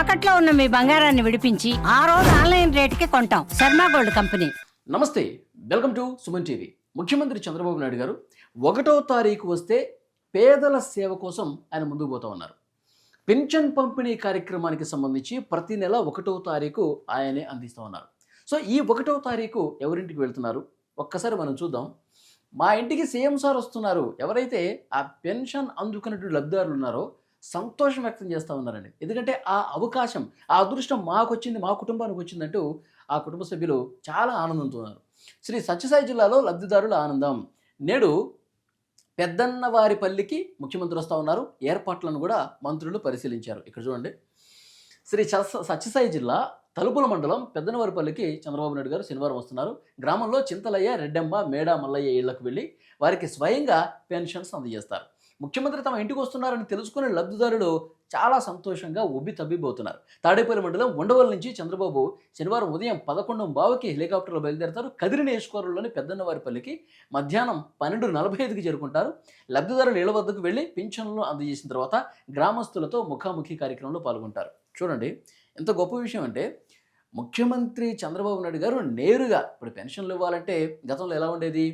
తాకట్లో ఉన్న మీ బంగారాన్ని విడిపించి ఆ రోజు ఆన్లైన్ రేటుకి కొంటాం. Sharma gold company. నమస్తే వెల్కమ్ టు సుమన్ టీవీ. ముఖ్యమంత్రి చంద్రబాబు నాయుడు గారు ఒకటో తారీఖు వస్తే పేదల సేవ కోసం ఆయన ముందుకు పోతా ఉన్నారు. పెన్షన్ పంపిణీ కార్యక్రమానికి సంబంధించి ప్రతి నెల ఒకటో తారీఖు ఆయనే అందిస్తూ ఉన్నారు. సో ఈ ఒకటో తారీఖు ఎవరింటికి వెళ్తున్నారు? ఒక్కసారి మనం చూద్దాం. మా ఇంటికి సీఎం సార్ వస్తున్నారు. ఎవరైతే ఆ పెన్షన్ అందుకున్నటువంటి లబ్ధిదారులు ఉన్నారో సంతోషం వ్యక్తం చేస్తూ ఉన్నారండి. ఎందుకంటే ఆ అవకాశం ఆ అదృష్టం మాకు వచ్చింది మా కుటుంబానికి వచ్చిందంటూ ఆ కుటుంబ సభ్యులు చాలా ఆనందంతో ఉన్నారు శ్రీ సత్యసాయి జిల్లాలో లబ్ధిదారుల ఆనందం. నేడు పెద్దన్నవారిపల్లికి ముఖ్యమంత్రి వస్తూ ఉన్నారు. ఏర్పాట్లను కూడా మంత్రులు పరిశీలించారు. ఇక్కడ చూడండి. శ్రీ సత్యసాయి జిల్లా తలుపుల మండలం పెద్దనవారిపల్లికి చంద్రబాబు నాయుడు గారు శనివారం వస్తున్నారు. గ్రామంలో చింతలయ్య రెడ్డమ్మ మేడ మల్లయ్య ఇళ్ళకు వెళ్ళి వారికి స్వయంగా పెన్షన్స్ అందజేస్తారు. ముఖ్యమంత్రి తమ ఇంటికి వస్తున్నారని తెలుసుకునే లబ్ధిదారులు చాలా సంతోషంగా ఉబ్బి తబ్బిపోతున్నారు తాడేపల్లి మండలం ఉండవల నుంచి చంద్రబాబు శనివారం ఉదయం పదకొండు బావకి హెలికాప్టర్లో బయలుదేరతారు. కదిరి నియోజకవర్గంలోని పెద్దన్నవారిపల్లికి మధ్యాహ్నం పన్నెండు నలభై ఐదుకి చేరుకుంటారు. లబ్ధిదారుల ఇళ్ళ వద్దకు వెళ్ళి పింఛన్లు అందజేసిన తర్వాత గ్రామస్తులతో ముఖాముఖి కార్యక్రమంలో పాల్గొంటారు. చూడండి ఎంత గొప్ప విషయం అంటే ముఖ్యమంత్రి చంద్రబాబు నాయుడు గారు నేరుగా ఇప్పుడు పెన్షన్లు ఇవ్వాలంటే గతంలో ఎలా ఉండేది?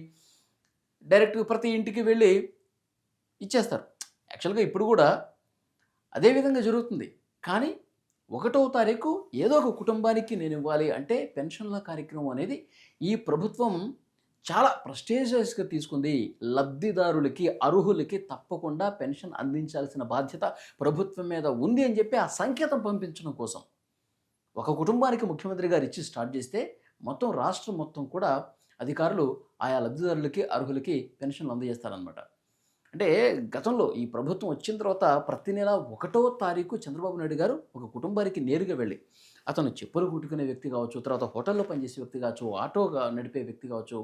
డైరెక్ట్ ప్రతి ఇంటికి వెళ్ళి ఇచ్చేస్తారు. యాక్చువల్గా ఇప్పుడు కూడా అదే విధంగా జరుగుతుంది. కానీ ఒకటో తారీఖు ఏదో ఒక కుటుంబానికి నేను ఇవ్వాలి అంటే పెన్షన్ల కార్యక్రమం అనేది ఈ ప్రభుత్వం చాలా ప్రస్టేజియస్గా తీసుకుంది. లబ్ధిదారులకి అర్హులకి తప్పకుండా పెన్షన్ అందించాల్సిన బాధ్యత ప్రభుత్వం మీద ఉంది అని చెప్పి ఆ సంకేతం పంపించడం కోసం ఒక కుటుంబానికి ముఖ్యమంత్రి గారు ఇచ్చి స్టార్ట్ చేస్తే మొత్తం రాష్ట్రం మొత్తం కూడా అధికారులు ఆయా లబ్ధిదారులకి అర్హులకి పెన్షన్లు అందజేస్తారనమాట అంటే గతంలో ఈ ప్రభుత్వం వచ్చిన తర్వాత ప్రతి నెల ఒకటో తారీఖు చంద్రబాబు నాయుడు గారు ఒక కుటుంబానికి నేరుగా వెళ్ళి అతను చెప్పులు కుట్టుకునే వ్యక్తి కావచ్చు తర్వాత హోటల్లో పనిచేసే వ్యక్తి కావచ్చు ఆటోగా నడిపే వ్యక్తి కావచ్చు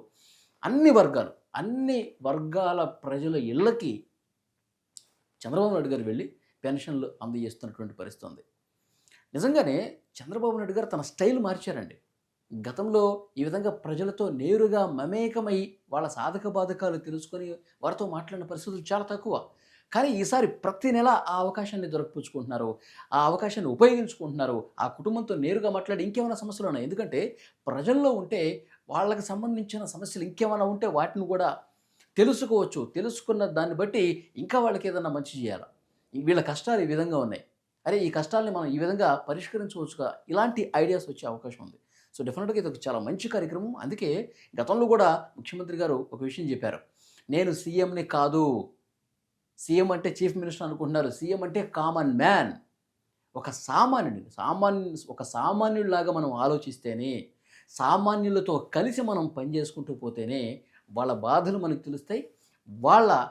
అన్ని వర్గాలు అన్ని వర్గాల ప్రజల ఇళ్ళకి చంద్రబాబు నాయుడు గారు వెళ్ళి పెన్షన్లు అందజేస్తున్నటువంటి పరిస్థితి ఉంది. నిజంగానే చంద్రబాబు నాయుడు గారు తన స్టైల్ మార్చారండి. గతంలో ఈ విధంగా ప్రజలతో నేరుగా మమేకమై వాళ్ళ సాధక బాధకాలు తెలుసుకొని వారితో మాట్లాడిన పరిస్థితులు చాలా తక్కువ. కానీ ఈసారి ప్రతి నెల ఆ అవకాశాన్ని దొరకపుచ్చుకుంటున్నారు. ఆ అవకాశాన్ని ఉపయోగించుకుంటున్నారు. ఆ కుటుంబంతో నేరుగా మాట్లాడి ఇంకేమైనా సమస్యలు ఉన్నాయి? ఎందుకంటే ప్రజల్లో ఉంటే వాళ్ళకి సంబంధించిన సమస్యలు ఇంకేమైనా ఉంటే వాటిని కూడా తెలుసుకోవచ్చు. తెలుసుకున్న దాన్ని బట్టి ఇంకా వాళ్ళకి ఏదైనా మంచి చేయాలి? వీళ్ళ కష్టాలు ఈ విధంగా ఉన్నాయి. అరే ఈ కష్టాలని మనం ఈ విధంగా పరిష్కరించవచ్చుగా? ఇలాంటి ఐడియాస్ వచ్చే అవకాశం ఉంది. సో డెఫినెట్గా ఇది ఒక చాలా మంచి కార్యక్రమం. అందుకే గతంలో కూడా ముఖ్యమంత్రి గారు ఒక విషయం చెప్పారు. నేను సీఎంని కాదు సీఎం అంటే చీఫ్ మినిస్టర్ అనుకుంటున్నారు. సీఎం అంటే కామన్ మ్యాన్. ఒక సామాన్యుడు సామాన్యు ఒక సామాన్యుడిలాగా మనం ఆలోచిస్తేనే సామాన్యులతో కలిసి మనం పనిచేసుకుంటూ పోతేనే వాళ్ళ బాధలు మనకు తెలుస్తాయి. వాళ్ళ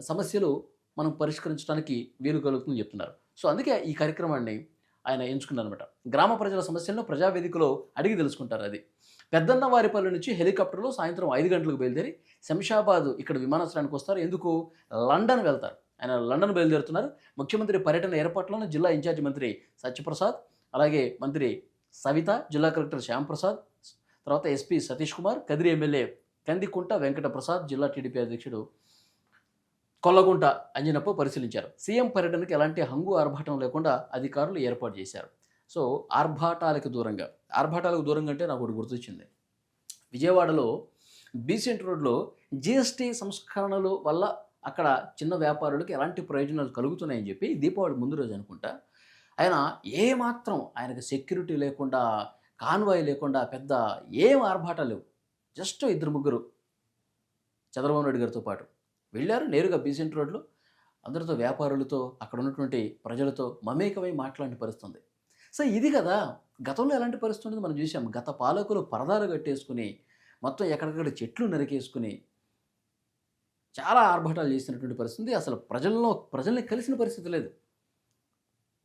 సమస్యలు మనం పరిష్కరించడానికి వీలు కలుగుతుందని చెప్తున్నారు. సో అందుకే ఈ కార్యక్రమాన్ని ఆయన ఎంచుకున్నారనమాట గ్రామ ప్రజల సమస్యలను ప్రజావేదికలో అడిగి తెలుసుకుంటారు అది. పెద్దన్న వారిపల్లి నుంచి హెలికాప్టర్లో సాయంత్రం ఐదు గంటలకు బయలుదేరి శంషాబాద్ ఇక్కడ విమానాశ్రయానికి వస్తారు. ఎందుకు? లండన్ వెళ్తారు. ఆయన లండన్ బయలుదేరుతున్నారు. ముఖ్యమంత్రి పర్యటన ఏర్పాట్లను జిల్లా ఇన్ఛార్జి మంత్రి సత్యప్రసాద్ అలాగే మంత్రి సవిత జిల్లా కలెక్టర్ శ్యాంప్రసాద్ తర్వాత ఎస్పీ సతీష్ కుమార్ కదిరి ఎమ్మెల్యే కందికుంట వెంకట ప్రసాద్ జిల్లా టీడీపీ అధ్యక్షుడు కొల్లగుంట అంజనప్ప పరిశీలించారు. సీఎం పర్యటనకు ఎలాంటి హంగు ఆర్భాటం లేకుండా అధికారులు ఏర్పాటు చేశారు. సో ఆర్భాటాలకు దూరంగా. ఆర్భాటాలకు దూరంగా అంటే నాకు ఒకటి గుర్తొచ్చింది. విజయవాడలో బీసెంట్ రోడ్లో జిఎస్టీ సంస్కరణలు వల్ల అక్కడ చిన్న వ్యాపారులకు ఎలాంటి ప్రయోజనాలు కలుగుతున్నాయని చెప్పి దీపావళి ముందు రోజు అనుకుంటా. ఆయన ఏమాత్రం ఆయనకు సెక్యూరిటీ లేకుండా కాన్వాయ్ లేకుండా పెద్ద ఏం ఆర్భాటాలు జస్ట్ ఇద్దరు ముగ్గురు చంద్రబాబు నాయుడు గారితో పాటు. వెళ్ళారు నేరుగా బీసెంట్ రోడ్లో. అందరితో వ్యాపారులతో అక్కడ ఉన్నటువంటి ప్రజలతో మమేకమై మాట్లాడిన పరిస్థితుంది. సో ఇది కదా గతంలో ఎలాంటి పరిస్థితి మనం చూసాం. గత పాలకులు పరదాలు కట్టేసుకుని మొత్తం ఎక్కడెక్కడ చెట్లు నరికేసుకుని చాలా ఆర్భాటాలు చేసినటువంటి పరిస్థితి. అసలు ప్రజల్లో ప్రజల్ని కలిసిన పరిస్థితి లేదు.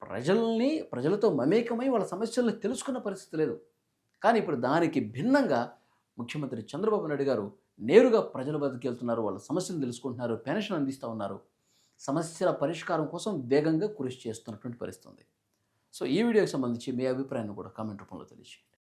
ప్రజల్ని ప్రజలతో మమేకమై వాళ్ళ సమస్యలను తెలుసుకున్న పరిస్థితి లేదు. కానీ ఇప్పుడు దానికి భిన్నంగా ముఖ్యమంత్రి చంద్రబాబు నాయుడు గారు నేరుగా ప్రజల వద్దకు వెళ్తున్నారు వాళ్ళ సమస్యలు తెలుసుకుంటున్నారు పెన్షన్ అందిస్తూ ఉన్నారు. సమస్యల పరిష్కారం కోసం వేగంగా కృషి చేస్తున్నటువంటి పరిస్థితి ఉంది. సో ఈ వీడియోకి సంబంధించి మీ అభిప్రాయాన్ని కూడా కామెంట్ రూపంలో తెలియజేయండి